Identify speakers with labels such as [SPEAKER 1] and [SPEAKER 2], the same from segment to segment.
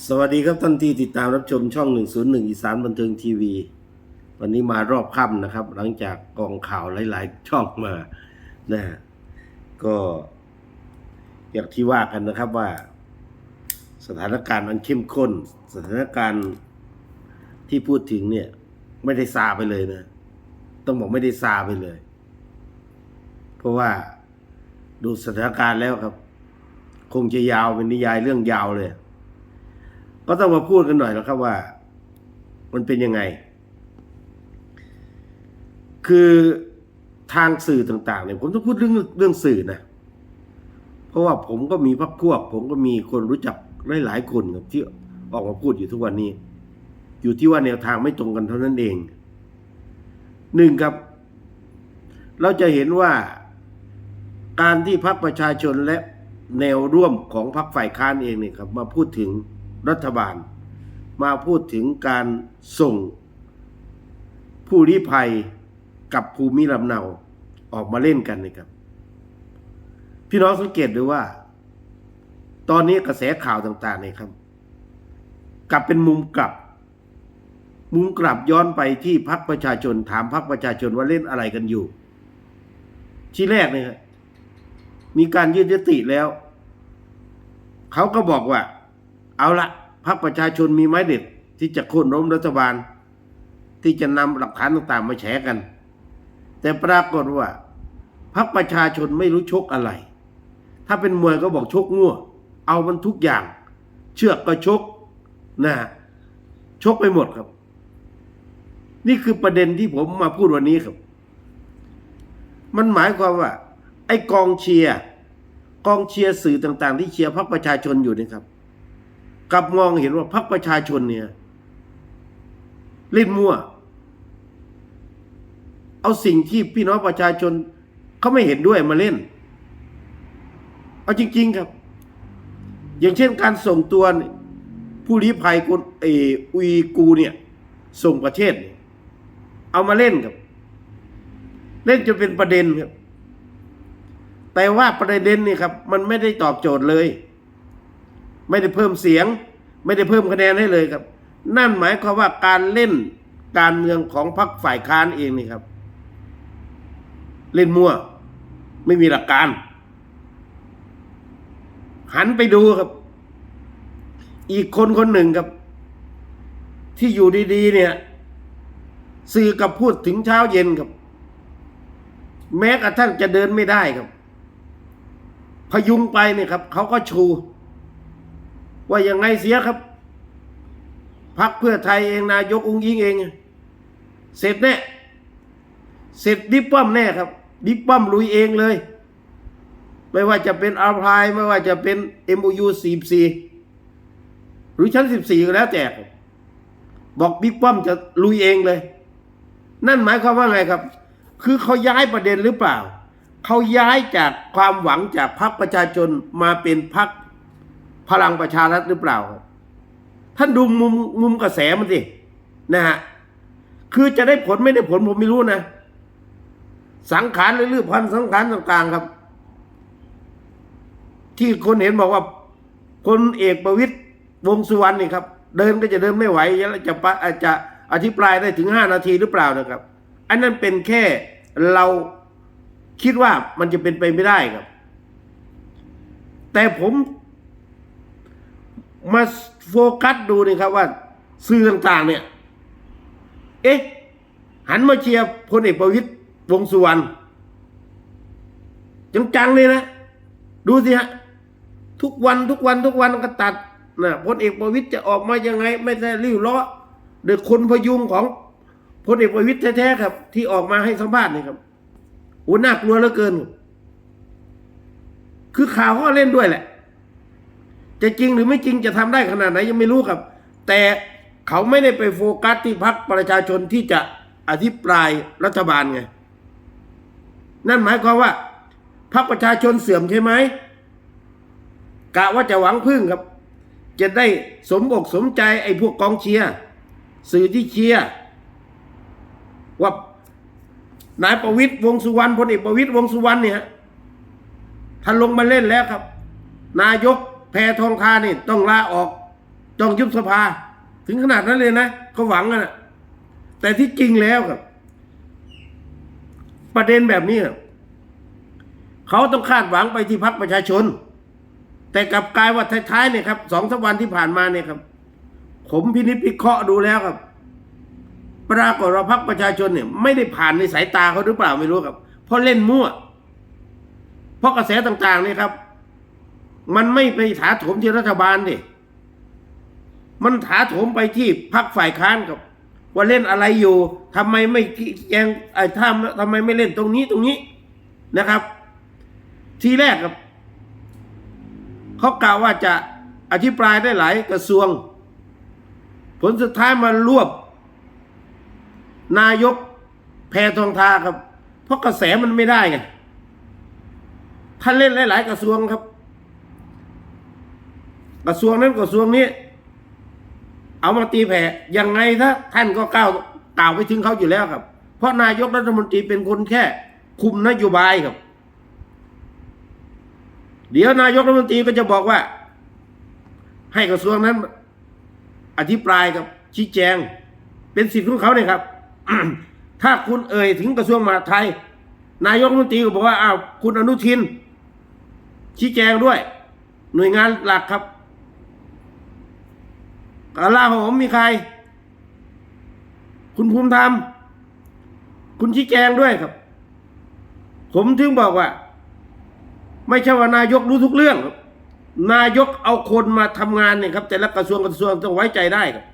[SPEAKER 1] สวัสดีครับท่านที่ติดตามรับชมช่อง 101 อีสานบันเทิงทีวี วันนี้มารอบค่ำนะครับ หลังจากกองข่าวหลาย ๆ ช่องมานะฮะก็อย่างที่ว่ากันนะครับว่า สถานการณ์มันเข้มข้น สถานการณ์ที่พูดถึงเนี่ย ไม่ได้ซาไปเลยนะ ต้องบอกไม่ได้ซาไปเลย เพราะว่าดูสถานการณ์แล้วครับ คงจะยาวเป็นนิยายเรื่องยาวเลย ก็ต้องมาพูดกันหน่อยแล้วครับว่า มันเป็นยังไง คือทางสื่อต่างๆเนี่ยผมต้องพูดเรื่องเรื่องสื่อนะเพราะว่าผมก็มีพักพวก ผมก็มีคนรู้จักหลายๆคนครับที่ออกมาพูดอยู่ทุกวันนี้ อยู่ที่ว่าแนวทางไม่ตรงกันเท่านั้นเองหนึ่งครับ เราจะเห็นว่าการที่พรรคประชาชนและแนวร่วมของพรรคฝ่ายค้านเองเนี่ยครับ มาพูดถึง รัฐบาล มาพูดถึงการส่ง ผู้ลี้ภัยกับภูมิลำเนาออกมาเล่นกันนะครับ พี่น้องสังเกตดูว่า ตอนนี้กระแสข่าวต่างๆเนี่ยครับ กลับเป็นมุมกลับ มุมกลับย้อนไปที่พรรคประชาชน ถามพรรคประชาชนว่าเล่นอะไรกันอยู่ ที่แรกเนี่ยมีการยื่นยติแล้ว เขาก็บอกว่า เอาละพรรคประชาชนมีไม้เด็ดที่จะโค่นล้มรัฐบาล ที่จะนำหลักฐานต่างๆ มาแฉกัน แต่ปรากฏว่าพรรคประชาชนไม่รู้ชกอะไร ถ้าเป็นมวยก็บอกชกงัวเอามันทุกอย่าง เชือกก็ชกนะชกไปหมดครับ นี่คือประเด็นที่ผมมาพูดวันนี้ครับ มันหมายความว่า ไอ้กองเชียร์กองเชียร์สื่อต่าง ๆ ที่เชียร์พรรคประชาชนอยู่นะครับ กลับมองเห็นว่าพรรคประชาชนเนี่ยเล่นมั่ว เอาสิ่งที่พี่น้องประชาชนเขาไม่เห็นด้วยมาเล่น เอาจริง ๆครับ อย่างเช่นการส่งตัวผู้ลี้ภัยคนเออุยกูเนี่ย ส่งประเทศเนี่ยเอามาเล่นครับ เล่นจนเป็นประเด็นครับ แต่ว่าประเด็นนี่ครับ มันไม่ได้ตอบโจทย์เลย ไม่ได้เพิ่มเสียง ไม่ได้เพิ่มคะแนนให้เลยครับ นั่นหมายความว่าการเล่นการเมืองของพรรคฝ่ายค้านเองนี่ครับ เล่นมั่ว ไม่มีหลักการ หันไปดูครับ อีกคนคนหนึ่งครับ ที่อยู่ดีๆ เนี่ย สื่อกับพูดถึงเช้าเย็นครับ แม้กระทั่งจะเดินไม่ได้ครับ พยุงไปเนี่ยครับ เขาก็ชู ว่ายังไงเสียครับพักเพื่อไทยเองนายกอุ้งยิงเอง เสร็จแน่เสร็จดิปป้อมแน่ครับ ดิปป้อมลุยเองเลย ไม่ว่าจะเป็นอาพายไม่ว่าจะเป็น MOU 44 หรือชั้น 14 ก็แล้วแต่บบอกบิ๊กป้อมจะลุยเองเลย นั่นหมายความว่าไงครับ คือเขาย้ายประเด็นหรือเปล่า เขาย้ายจากความหวังจากพรรคประชาชนมาเป็นพรรค พลังประชารัฐหรือเปล่า ท่านดูมุมมุมกระแสมันสินะฮะคือจะได้ผลไม่ได้ผลผมไม่รู้นะ สังขารหรือพันสังขารต่างๆครับ ที่คนเห็นบอกว่าคนเอกประวิตยวงสุวรรณนี่ครับ เดินก็จะเดินไม่ไหวจะปะอาจจะอธิปรายได้ถึงห้านาทีหรือเปล่านะครับ อันนั้นเป็นแค่เราคิดว่ามันจะเป็นไปไม่ได้ครับ แต่ผม มาโฟกัสดูนี่ครับว่าสื่อต่างๆ เนี่ย เอ๊ะ หันมาเชียร์พลเอกประวิตยวงสุวรรณจังๆเลยนะ ดูสิฮะ ทุกวันทุกวันทุกวันก็ตัดนะพลเอกประวิตยจะออกมายังไง ไม่ได้ริ้วล้อโดยคนพยุงของพลเอกประวิตยแท้ๆครับ ที่ออกมาให้สัมภาษณ์นี่ครับโอ้น่ากลัวเหลือเกิน คือข่าวเขาก็เล่นด้วยแหละ จะจริงหรือไม่จริงจะทำได้ขนาดไหนยังไม่รู้ครับ แต่เขาไม่ได้ไปโฟกัสที่พักประชาชนที่จะอธิปรายรัฐบาลไง นั่นหมายความว่าพรรคประชาชนเสื่อมใช่ไหมกะว่าจะหวังพึ่งครับ จะได้สมอกสมใจไอ้พวกกองเชียร์สื่อที่เชียร์ว่านายประวิตยวงสุวรรณพลเอกประวิตยวงสุวรรณเนี่ยท่านลงมาเล่นแล้วครับ นายก แพทองทานนี่ต้องลาออกจ้องยุบสภา ถึงขนาดนั้นเลยนะเขาหวังกันนะแต่ที่จริงแล้วครับ ประเด็นแบบนี้ครับเขาต้องคาดหวังไปที่พรรคประชาชน แต่กลับกลายว่าท้ายๆเนี่ยครับสองสวันที่ผ่านมาเนี่ยครับ ผมพินิจพิเคราะห์ดูแล้วครับ ปรากฏว่าพรรคประชาชนเนี่ย ไม่ได้ผ่านในสายตาเขาหรือเปล่าไม่รู้ครับ เพราะเล่นมั่ว เพราะกระแสต่างๆเนี่ยครับ มันไม่ไปถาโถมที่รัฐบาลดิมันถาโถมไปที่พรรคฝ่ายค้านครับ ว่าเล่นอะไรอยู่ทำไมไม่แจงไอ้ท่าทำไมไม่เล่นตรงนี้ตรงนี้นะครับ ทีแรกครับเขากล่าวว่าจะอธิปรายได้หลายกระทรวง ผลสุดท้ายมารวบ นายกแพทองทาครับ เพราะกระแสมันไม่ได้ไงท่านเล่นหลาย ๆ กระทรวงครับ กระทรวงนั้นกระทรวงนี้ เอามาตีแผ่ยังไงถ้าท่านก็ก้าวกล่าวไปถึงเขาอยู่แล้วครับ เพราะนายกรัฐมนตรีเป็นคนแค่ คุมนโยบายครับ เดี๋ยวนายกรัฐมนตรีก็จะบอกว่า ให้กระทรวงนั้น อธิปรายกับชี้แจง เป็นสิทธิ์ของเขาเนี่ยครับ ถ้าคุณเอ่ยถึงกระทรวงมหาดไทย นายกรัฐมนตรีก็บอกว่าอ้าวคุณอนุทิน ชี้แจงด้วย หน่วยงานหลักครับ กาลาโหมมีใคร คุณภูมิธรรม คุณชี้แจงด้วยครับ ผมถึงบอกว่า ไม่ใช่ว่านายกรู้ทุกเรื่องครับนายกเอาคนมาทำงานเนี่ยครับ แต่ละกระทรวงกระทรวงต้องไว้ใจได้ครับ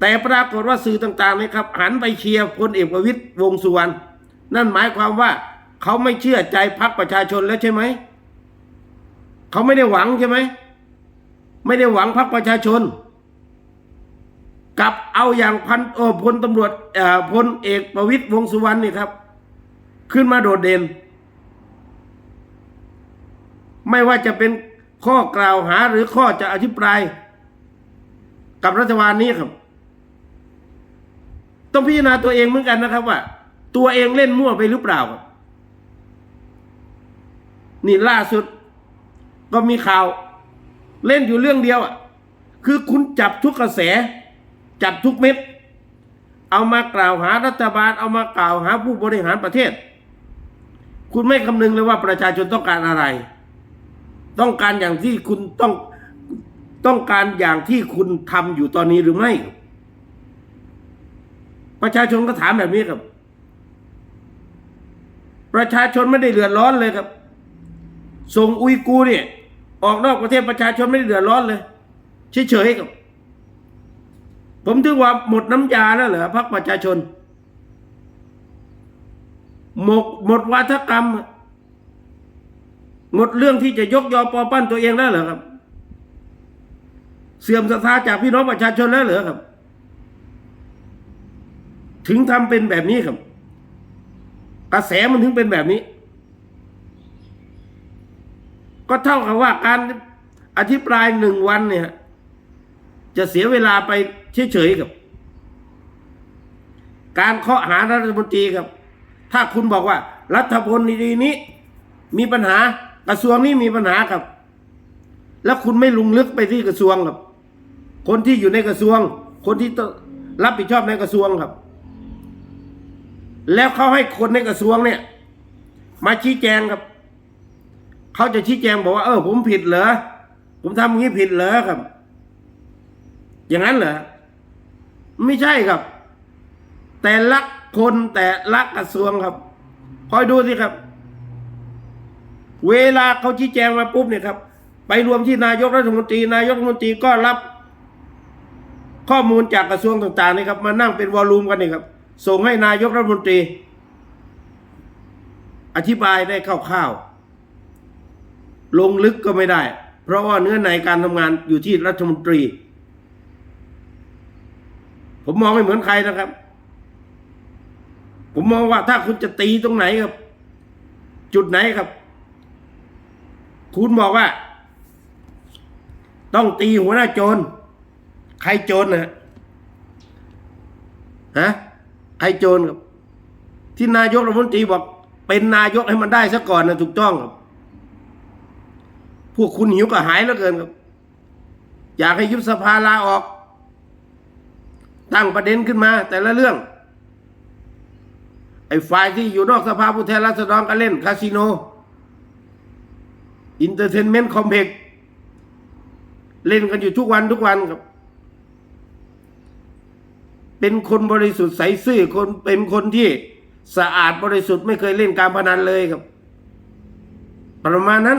[SPEAKER 1] แต่ปรากฏว่าสื่อต่างๆนี่ครับ หันไปเชียร์พลเอกประวิตยวงสุวรรณนั่นหมายความว่า เขาไม่เชื่อใจพรรคประชาชนแล้วใช่ไหม เขาไม่ได้หวังใช่ไหม ไม่ได้หวังพรรคประชาชนกับเอาอย่างพันโอพลตำรวจพลเอกประวิตยวงสุวรรณนี่ครับ ขึ้นมาโดดเด่น ไม่ว่าจะเป็นข้อกล่าวหาหรือข้อจะอธิปราย กับรัฐบาลนี้ครับ ต้องพิจารณาตัวเองเหมือนกันนะครับว่า ตัวเองเล่นมั่วไปหรือเปล่าครับนี่ล่าสุดก็มีข่าว เล่นอยู่เรื่องเดียวอะคือคุณจับทุกกระแส จับทุกเม็ด เอามากล่าวหารัฐบาล เอามากล่าวหาผู้บริหารประเทศ คุณไม่คำนึงเลยว่าประชาชนต้องการอะไร ต้องการอย่างที่คุณต้องต้องการอย่างที่คุณทำอยู่ตอนนี้หรือไม่ ประชาชนก็ถามแบบนี้ครับ ประชาชนไม่ได้เดือดร้อนเลยครับส่งอุยกูเนี่ย ออกนอกประเทศประชาชนไม่ได้เดือดร้อนเลยเฉยๆครับ ผมถือว่าหมดน้ำยาแล้วเหรอพรรคประชาชน หมดหมดวาทกรรม หมดเรื่องที่จะยกยอปอปั้นตัวเองแล้วเหรอครับ เสื่อมศรัทธาจากพี่น้องประชาชนแล้วเหรอครับ ถึงทำเป็นแบบนี้ครับ กระแสมันถึงเป็นแบบนี้ ก็เท่ากับว่าการอธิปรายหนึ่งวันเนี่ย จะเสียเวลาไปเฉยๆกับ การเคาะหารัฐมนตรีครับ ถ้าคุณบอกว่า รัฐพลดีนี้ มีปัญหากระทรวงนี้มีปัญหาครับ แล้วคุณไม่ลุงลึกไปที่กระทรวงครับ คนที่อยู่ในกระทรวง คนที่รับผิดชอบในกระทรวงครับ แล้วเขาให้คนในกระทรวงเนี่ย มาชี้แจงครับ เขาจะชี้แจงบอกว่า เออ ผมผิดเหรอ ผมทำอย่างนี้ผิดเหรอครับ อย่างนั้นเหรอ ไม่ใช่ครับ แต่รักคนแต่รักกระทรวงครับ คอยดูสิครับ เวลาเขาชี้แจงมาปุ๊บเนี่ยครับ ไปรวมที่นายกรัฐมนตรี นายกรัฐมนตรีก็รับ ข้อมูลจากกระทรวงต่างๆนี่ครับ มานั่งเป็นวอลลุ่มกันนี่ครับ ส่งให้นายกรัฐมนตรี อธิบายได้คร่าวๆ ลงลึกก็ไม่ได้ เพราะว่าเนื้อในการทำงานอยู่ที่รัฐมนตรี ผมมองไม่เหมือนใครนะครับ ผมมองว่าถ้าคุณจะตีตรงไหนครับ จุดไหนครับ คุณบอกว่า ต้องตีหัวหน้าโจร ใครโจรนะฮะใครโจรครับ ที่นายกรัฐมนตรีบอก เป็นนายกให้มันได้ซะก่อนนะถูกต้องครับ วกคุณหิวกระหายแล้วเกินครับ อยากให้ยุบสภาลาออก ตั้งประเด็นขึ้นมา แต่ละเรื่อง ไอ้ฝ่ายที่อยู่นอกสภาผู้แทนราษฎรก็เล่นคาสิโนอินเตอร์เทนเมนต์คอมเพล็กเล่นกันอยู่ทุกวันทุกวันครับ เป็นคนบริสุทธิ์ใสซื่อคนเป็นคนที่สะอาดบริสุทธิ์ไม่เคยเล่นการพนันเลยครับ ประมาณนั้น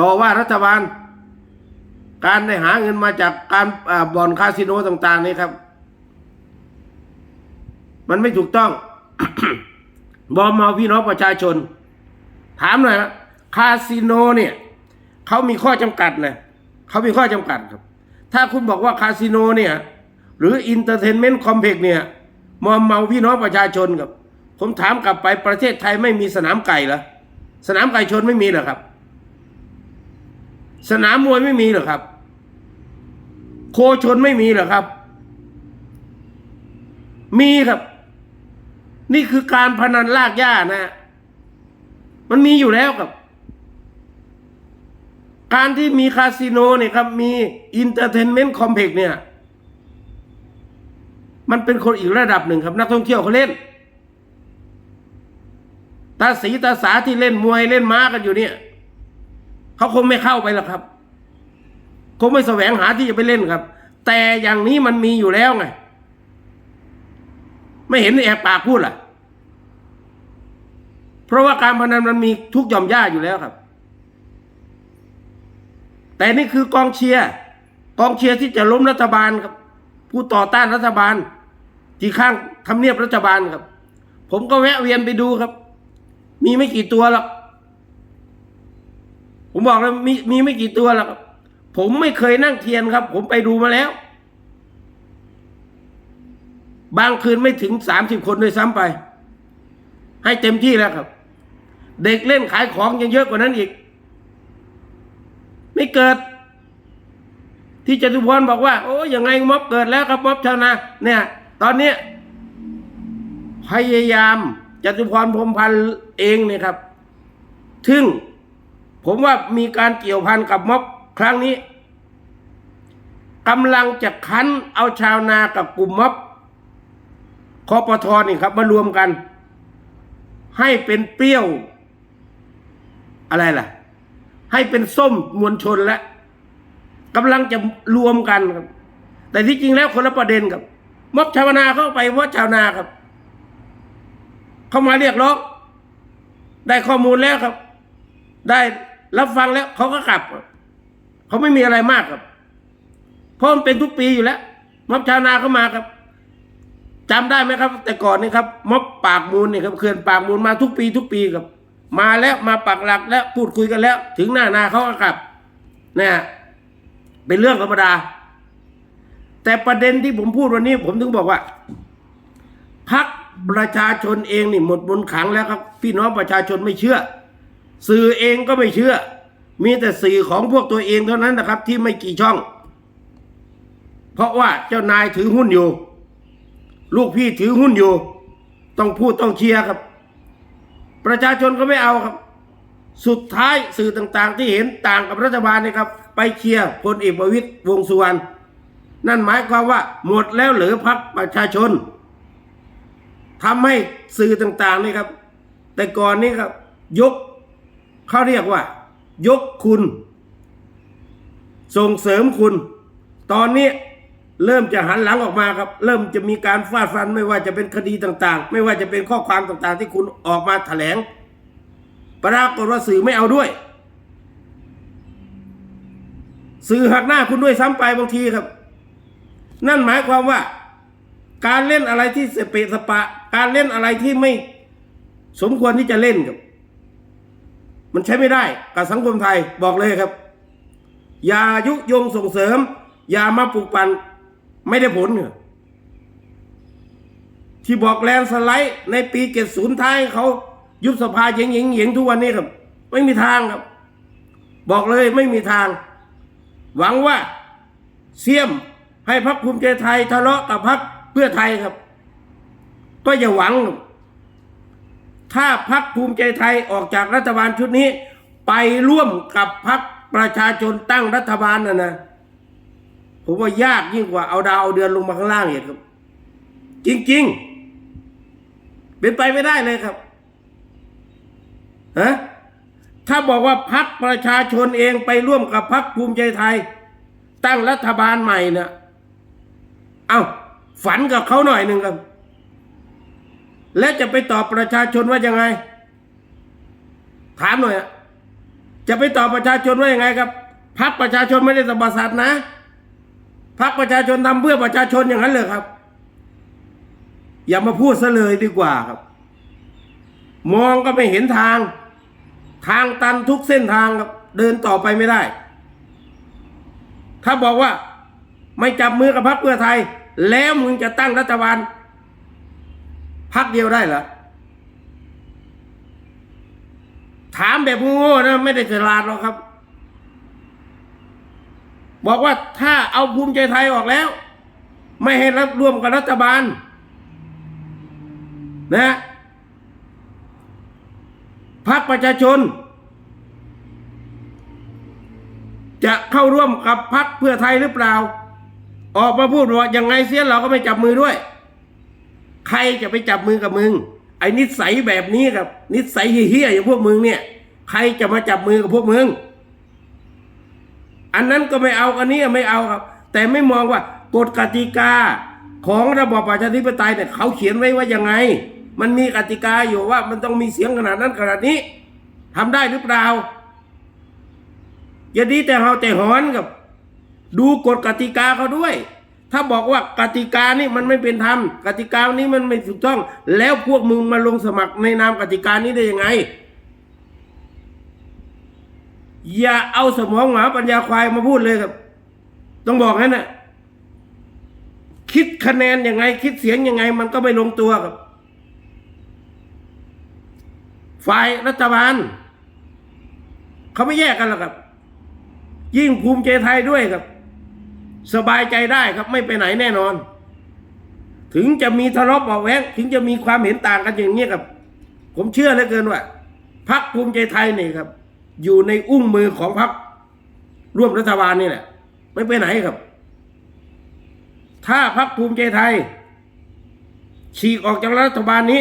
[SPEAKER 1] ต่อว่ารัฐบาล การได้หาเงินมาจากการบ่อนคาสิโนต่าง ๆ นี่ครับ มันไม่ถูกต้อง บอมเมาพี่น้องประชาชน ถามหน่อยนะคาสิโนเนี่ยเขามีข้อจำกัดนะเขามีข้อจำกัดครับ ถ้าคุณบอกว่าคาสิโนเนี่ย หรืออินเตอร์เทนเมนต์คอมเพล็กซ์เนี่ยมอมเมาพี่น้องประชาชนครับ ผมถามกลับไปประเทศไทยไม่มีสนามไก่เหรอสนามไก่ชนไม่มีเหรอครับ สนามมวยไม่มีเหรอครับ โคชนไม่มีเหรอครับ มีครับ นี่คือการพนันลากย่านะ มันมีอยู่แล้วครับ การที่มีคาสิโนเนี่ยครับ มีอินเตอร์เทนเมนต์คอมเพล็กซ์เนี่ย มันเป็นคนอีกระดับหนึ่งครับ นักท่องเที่ยวเขาเล่นตาสีตาสาที่เล่นมวยเล่นม้ากันอยู่เนี่ย เขาคงไม่เข้าไปหรอกครับ คงไม่แสวงหาที่จะไปเล่นครับ แต่อย่างนี้มันมีอยู่แล้วไง ไม่เห็นแอบปากพูดล่ะ เพราะว่าการพนันมันมีทุกย่อมย่าอยู่แล้วครับ แต่นี่คือกองเชียร์กองเชียร์ที่จะล้มรัฐบาลครับ ผู้ต่อต้านรัฐบาล ที่ข้างทำเนียบรัฐบาลครับ ผมก็แวะเวียนไปดูครับ มีไม่กี่ตัวหรอก ผมบอกแล้วมีมีไม่กี่ตัวหรอกครผมไม่เคยนั่งเทียนครับ ผมไปดูมาแล้ว บางคืนไม่ถึงสามสิบคนด้วยซ้ำไป ให้เต็มที่แล้วครับ เด็กเล่นขายของยังเยอะกว่านั้นอีก ไม่เกิด ที่จตุพรบอกว่า โอ้ยังไงม็อบเกิดแล้วครับม็อบชาวนาเนี่ย ตอนเนี้พยายามจตุพรพรมพันธ์เองเนี่ยครับ ถึง ผมว่ามีการเกี่ยวพันกับม็อบครั้งนี้กำลังจะคั้นเอาชาวนากับกลุ่มม็อบคอปทอนี่ครับมารวมกัน ให้เป็นเปรี้ยว อะไรล่ะ ให้เป็นส้มมวลชนแล้วกำลังจะรวมกันครับ แต่ที่จริงแล้วคนละประเด็นครับม็อบชาวนาเข้าไปเพราะชาวนาครับ เข้ามาเรียกร้องได้ข้อมูลแล้วครับ ได้ รับฟังแล้วเขาก็กลับ เขาไม่มีอะไรมากครับเพราะมันเป็นทุกปีอยู่แล้วม็อบชาวนาเข้ามาครับจำได้ไหมครับ แต่ก่อนนี่ครับม็อบปากมูลนี่ครับเขื่อนปากมูลมาทุกปีทุกปีครับ มาแล้วมาปักหลักแล้วพูดคุยกันแล้ว ถึงหน้านาเขาก็กลับเนี่ยเป็นเรื่องธรรมดา แต่ประเด็นที่ผมพูดวันนี้ ผมถึงบอกว่าพักประชาชนเองนี่หมดบนขังแล้วครับ พี่น้องประชาชนไม่เชื่อ สื่อเองก็ไม่เชื่อ มีแต่สื่อของพวกตัวเองเท่านั้นนะครับ ที่ไม่กี่ช่อง เพราะว่าเจ้านายถือหุ้นอยู่ ลูกพี่ถือหุ้นอยู่ ต้องพูดต้องเชียร์ครับ ประชาชนก็ไม่เอาครับ สุดท้ายสื่อต่างๆ ที่เห็นต่างกับรัฐบาลนี่ครับ ไปเชียร์พลเอกประวิตยวงสุวรรณนั่นหมายความว่าหมดแล้วหลือพักประชาชนทำให้สื่อต่างๆนี่ครับ แต่ก่อนนี้ครับยก เขาเรียกว่า ยกคุณ ส่งเสริมคุณ ตอนนี้เริ่มจะหันหลังออกมาครับ เริ่มจะมีการฟาดฟันไม่ว่าจะเป็นคดีต่าง ๆ ไม่ว่าจะเป็นข้อความต่างๆ ที่คุณออกมาแถลงปรากฏว่าสื่อไม่เอาด้วย สื่อหักหน้าคุณด้วยซ้ำไปบางทีครับ นั่นหมายความว่า การเล่นอะไรที่เสเปสปะ การเล่นอะไรที่ไม่สมควรที่จะเล่นครับ มันใช้ไม่ได้กับสังคมไทยบอกเลยครับ อย่ายุยงส่งเสริม อย่ามาปลุกปั่นไม่ได้ผลเนี่ยที่บอกแลนสไลด์ในปีเจ็ดศูนย์ท้ายเขายุบสภาเยิงหยิงหยิงทุกวันนี้ครับ ไม่มีทางครับ บอกเลยไม่มีทาง หวังว่าเสี่ยมให้พักภูมิใจไทยทะเลาะกับพักเพื่อไทยครับ ก็อย่าหวังครับ ถ้าพักภูมิใจไทยออกจากรัฐบาลชุดนี้ ไปร่วมกับพักประชาชนตั้งรัฐบาลน่ะนะผมว่ายากยิ่งกว่าเอาดาวเอาเดือนลงมาข้างล่างอีกครับ จริง ๆ เป็นไปไม่ได้เลยครับฮะถ้าบอกว่าพักประชาชนเองไปร่วมกับพักภูมิใจไทย ตั้งรัฐบาลใหม่เนี่ยเอาฝันกับเขาหน่อยหนึ่งครับ และจะไปตอบประชาชนว่ายังไง ถามหน่อยอะจะไปตอบประชาชนว่ายังไงครับพักประชาชนไม่ได้สมบัติสัตว์นะพักประชาชนทำเพื่อประชาชนอย่างนั้นเลยครับ อย่ามาพูดซะเลยดีกว่าครับ มองก็ไม่เห็นทาง ทางตันทุกเส้นทางครับ เดินต่อไปไม่ได้ ถ้าบอกว่า ไม่จับมือกับพรรคเพื่อไทย แล้วมึงจะตั้งรัฐบาล พรรคเดียวได้เหรอถามแบบโง่ๆนะ ไม่ได้ฉลาดหรอกครับ บอกว่าถ้าเอาภูมิใจไทยออกแล้ว ไม่ให้รับร่วมกับรัฐบาล นะพรรคประชาชน จะเข้าร่วมกับพรรคเพื่อไทยหรือเปล่า ออกมาพูดว่ายังไงเสียเราก็ไม่จับมือด้วย ใครจะไปจับมือกับมึง ไอ้นิสัยแบบนี้กับ นิสัยเฮี้ยอย่างพวกมึงเนี่ย ใครจะมาจับมือกับพวกมึง อันนั้นก็ไม่เอาอันนี้ไม่เอาครับ แต่ไม่มองว่ากฎกติกาของระบอบประชาธิปไตยเนี่ยเขาเขียนไว้ว่ายังไง มันมีกติกาอยู่ว่ามันต้องมีเสียงขนาดนั้นขนาดนี้ทำได้หรือเปล่าอย่าดีแต่เฮาแต่หอนกับ ดูกฎกติกาเขาด้วย ถ้าบอกว่ากติกานี่มันไม่เป็นธรรมกติกานี้มันไม่ถูกต้อง แล้วพวกมึงมาลงสมัครในนามกติกานี้ได้ยังไง อย่าเอาสมองหมาปัญญาควายมาพูดเลยครับ ต้องบอกให้นะคิดคะแนนยังไง คิดเสียงยังไง มันก็ไม่ลงตัวครับ ฝ่ายรัฐบาลเขาไม่แยกกันหรอกครับ ยิ่งภูมิใจไทยด้วยครับ สบายใจได้ครับไม่ไปไหนแน่นอน ถึงจะมีทะเลาะเบาะแว้งถึงจะมีความเห็นต่างกันอย่างนี้ครับ ผมเชื่อเหลือเกินว่าพักภูมิใจไทยนี่ครับ อยู่ในอุ้งมือของพักร่วมรัฐบาลนี่แหละ ไม่ไปไหนครับ ถ้าพักภูมิใจไทย ฉีกออกจากรัฐบาลนี้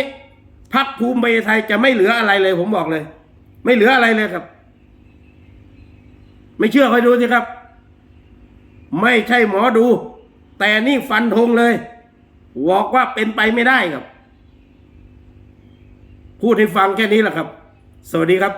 [SPEAKER 1] พักภูมิใจไทยจะไม่เหลืออะไรเลย ผมบอกเลย ไม่เหลืออะไรเลยครับ ไม่เชื่อคอยดูสิครับ ไม่ใช่หมอดู แต่นี่ฟันธงเลยบอกว่าเป็นไปไม่ได้ครับ พูดให้ฟังแค่นี้แหละครับ สวัสดีครับ